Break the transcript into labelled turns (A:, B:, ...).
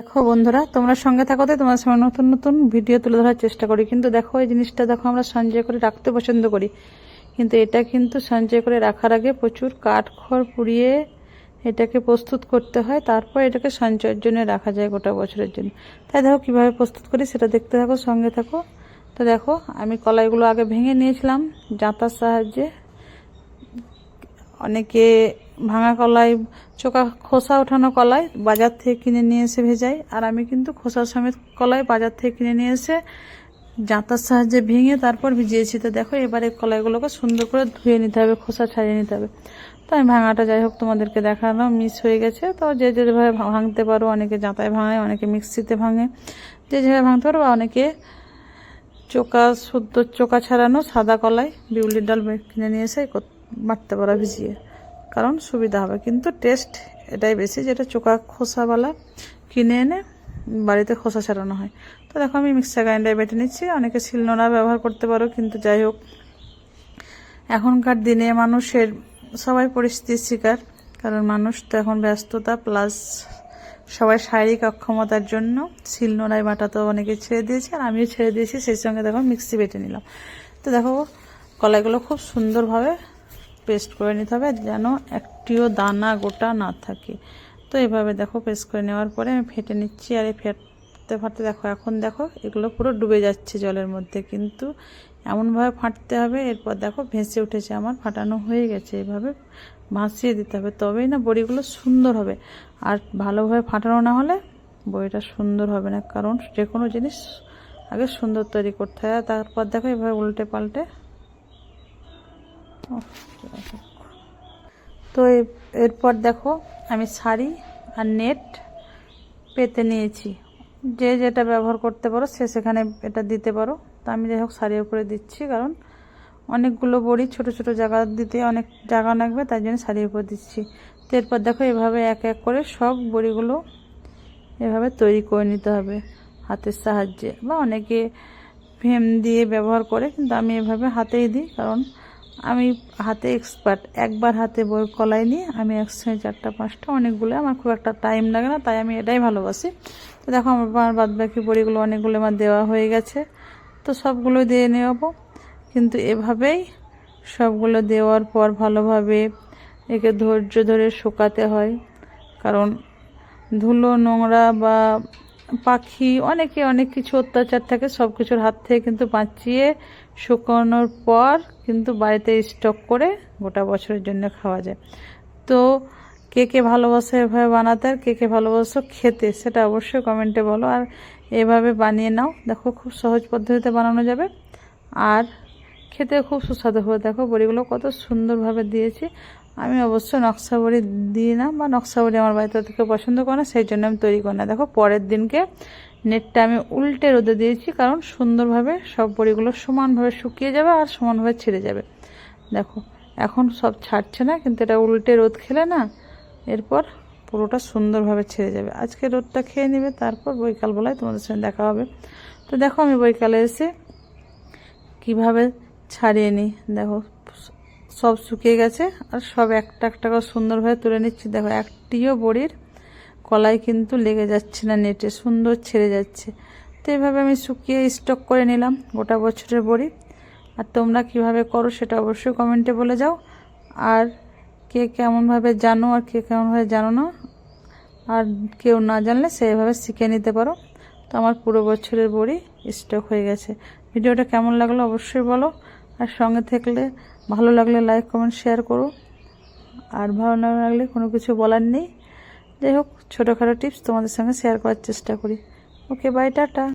A: দেখো বন্ধুরা, তোমরা সঙ্গে থাকোতে তোমার সঙ্গে নতুন নতুন ভিডিও তুলে ধরার চেষ্টা করি। কিন্তু দেখো, এই জিনিসটা দেখো, আমরা সঞ্চয় করে রাখতে পছন্দ করি। কিন্তু এটা কিন্তু সঞ্চয় করে রাখার আগে প্রচুর কাঠ খড় পুড়িয়ে এটাকে প্রস্তুত করতে হয়, তারপর এটাকে সঞ্চয়ের জন্য রাখা যায় গোটা বছরের জন্য। তাই দেখো, কীভাবে প্রস্তুত করি সেটা দেখতে থাকো, সঙ্গে থাকো। তো দেখো, আমি কলাইগুলো আগে ভেঙে নিয়েছিলাম জাঁতার সাহায্যে। অনেকে ভাঙা কলাই, চোকা খোসা ওঠানো কলাই বাজার থেকে কিনে নিয়ে এসে ভেজাই। আর আমি কিন্তু খোসা সমেত কলাই বাজার থেকে কিনে নিয়ে এসে জাঁতার সাহায্যে ভেঙে তারপর ভিজিয়েছি। তো দেখো, এবারে কলাইগুলোকে সুন্দর করে ধুয়ে নিতে হবে, খোসা ছাড়িয়ে নিতে হবে। তো আমি ভাঙাটা যাই হোক তোমাদেরকে দেখানো মিস হয়ে গেছে। তো যে যেভাবে ভাঙতে পারো, অনেকে জাঁতায় ভাঙে, অনেকে মিক্সিতে ভাঙে। যে যেভাবে ভাঙতে পারো বা অনেকে চোকা, শুদ্ধ চোকা ছাড়ানো সাদা কলাই, বিউলির ডাল কিনে নিয়ে এসে বাটতে পারো ভিজিয়ে। কারণ সুবিধা হবে। কিন্তু টেস্ট এটাই বেশি যেটা চোকা খোসাওয়ালা কিনে এনে বাড়িতে খোসা ছাড়ানো হয়। তো দেখো আমি মিক্সার গ্রাইন্ডারে বেটে নিচ্ছি। অনেকে শিলনোড়া ব্যবহার করতে পারো, কিন্তু যাই হোক। এখনকার দিনে মানুষের সবাই পরিস্থিতির শিকার, কারণ মানুষ তো এখন ব্যস্ততা প্লাস সবাই শারীরিক অক্ষমতার জন্য শিলনোড়ায় বাটা তো অনেকে ছেড়ে দিয়েছে আর আমিও ছেড়ে দিয়েছি। সেই সঙ্গে দেখো মিক্সি বেটে নিলাম। তো দেখো কলাইগুলো খুব সুন্দরভাবে পেস্ট করে নিতে হবে যেন একটিও দানা গোটা না থাকে। তো এভাবে দেখো পেস্ট করে নেওয়ার পরে আমি ফেটে নিচ্ছি আর এই ফেটতে ফাটতে দেখো, এখন দেখো এগুলো পুরো ডুবে যাচ্ছে জলের মধ্যে। কিন্তু এমনভাবে ফাটতে হবে, এরপর দেখো ভেসে উঠেছে আমার, ফাটানো হয়ে গেছে। এভাবে ভাসিয়ে দিতে হবে, তবেই না বড়িগুলো সুন্দর হবে। আর ভালোভাবে ফাটানো না হলে বড়িটা সুন্দর হবে না, কারণ যে কোনো জিনিস আগে সুন্দর তৈরি করতে হয়। তারপর দেখো এভাবে উল্টে পাল্টে তো এরপর দেখো, আমি শাড়ি আর নেট পেতে নিয়েছি। যে যেটা ব্যবহার করতে পারো, সে সেখানে এটা দিতে পারো। তা আমি যাই হোক শাড়ির উপরে দিচ্ছি, কারণ অনেকগুলো বড়ি ছোট ছোট জায়গা দিতে অনেক জায়গা লাগবে, তাই জন্য শাড়ির উপর দিচ্ছি। তো এরপর দেখো, এভাবে এক এক করে সব বড়িগুলো এভাবে তৈরি করে নিতে হবে হাতের সাহায্যে। বা অনেকে ফেম দিয়ে ব্যবহার করে, কিন্তু আমি এভাবে হাতেই দিই, কারণ আমি হাতে এক্সপার্ট একবার হাতে বই কলাই নিয়ে আমি একসঙ্গে চারটা, পাঁচটা, অনেকগুলো, আমার খুব একটা টাইম লাগে না, তাই আমি এটাই ভালোবাসি। তো দেখো, আমার বাদ বাকি বড়িগুলো অনেকগুলো আমার দেওয়া হয়ে গেছে, তো সবগুলো দিয়ে নেব কিন্তু এভাবেই সবগুলো দেওয়ার পর ভালোভাবে একে ধৈর্য ধরে শুকাতে হয়। কারণ ধুলো, নোংরা বা পাখি, অনেকে অনেক কিছু অত্যাচার থাকে সব কিছুর হাত থেকে কিন্তু বাঁচিয়ে শুকানোর পর কিন্তু বাড়িতে স্টক করে গোটা বছরের জন্য খাওয়া যায়। তো কে কে ভালোবাসে এভাবে বানাতে আর কে কে ভালোবাসো খেতে, সেটা অবশ্যই কমেন্টে বলো। আর এভাবে বানিয়ে নাও, দেখো খুব সহজ পদ্ধতিতে বানানো যাবে। আর খেতে খুব সুস্বাদু হবে। দেখো বড়িগুলো কত সুন্দরভাবে দিয়েছি। আমি অবশ্য নকশা বড়ি দিই না বা নকশা বড়ি আমার বাড়িতে থেকে পছন্দ করে না, সেই জন্য আমি তৈরি করি না। দেখো, পরের দিনকে নেটটা আমি উল্টে রোদে দিয়েছি, কারণ সুন্দরভাবে সব বড়িগুলো সমানভাবে শুকিয়ে যাবে আর সমানভাবে ছেড়ে যাবে। দেখো, এখন সব ছাড়ছে না, কিন্তু এটা উল্টে রোদ খেলে না, এরপর পুরোটা সুন্দরভাবে ছেড়ে যাবে। আজকে রোদটা খেয়ে নেবে, তারপর বৈকালবেলায় তোমাদের সঙ্গে দেখা হবে। তো দেখো, আমি বৈকালে এসে কীভাবে ছাড়িয়ে নিই। দেখো সব শুকিয়ে গেছে আর সব একটা একটা করে সুন্দরভাবে তুলে নিচ্ছি। দেখো, একটিও বড়ির কলাই কিন্তু লেগে যাচ্ছে না নেটে, সুন্দর ছেড়ে যাচ্ছে। তো এইভাবে আমি শুকিয়ে স্টক করে নিলাম গোটা বছরের বড়ি। আর তোমরা কীভাবে করো সেটা অবশ্যই কমেন্টে বলে যাও। আর কে কেমনভাবে জানো আর কে কেমনভাবে জানো না, আর কেউ না জানলে সেইভাবে শিখে নিতে পারো। তো আমার পুরো বছরের বড়ি স্টক হয়ে গেছে। ভিডিওটা কেমন লাগল অবশ্যই বলো। আর সঙ্গে থাকলে ভালো লাগলে লাইক, কমেন্ট, শেয়ার করো। আর ভালো না লাগলে কোনো কিছু বলার নেই। যাই হোক, ছোটোখাটো টিপস তোমাদের সঙ্গে শেয়ার করার চেষ্টা করি। Okay, bye, tata.